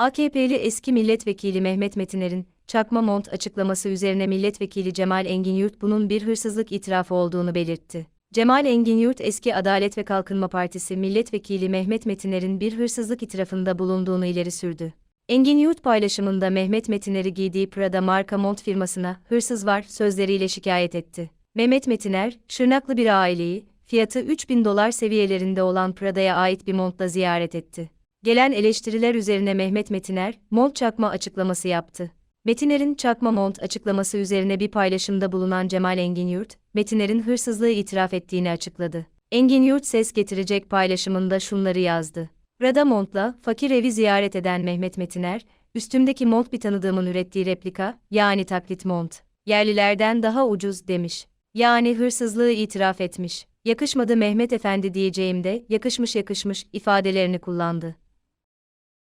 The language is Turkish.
AKP'li eski milletvekili Mehmet Metiner'in çakma mont açıklaması üzerine milletvekili Cemal Enginyurt bunun bir hırsızlık itirafı olduğunu belirtti. Cemal Enginyurt eski Adalet ve Kalkınma Partisi milletvekili Mehmet Metiner'in bir hırsızlık itirafında bulunduğunu ileri sürdü. Enginyurt paylaşımında Mehmet Metiner'i giydiği Prada marka mont firmasına hırsız var sözleriyle şikayet etti. Mehmet Metiner, Şırnaklı bir aileyi, fiyatı 3000 dolar seviyelerinde olan Prada'ya ait bir montla ziyaret etti. Gelen eleştiriler üzerine Mehmet Metiner, mont çakma açıklaması yaptı. Metiner'in çakma mont açıklaması üzerine bir paylaşımda bulunan Cemal Enginyurt, Metiner'in hırsızlığı itiraf ettiğini açıkladı. Enginyurt ses getirecek paylaşımında şunları yazdı. Prada montla fakir evi ziyaret eden Mehmet Metiner, üstümdeki mont bir tanıdığımın ürettiği replika, yani taklit mont. Yerlilerden daha ucuz demiş. Yani hırsızlığı itiraf etmiş. Yakışmadı Mehmet Efendi diyeceğimde yakışmış yakışmış ifadelerini kullandı.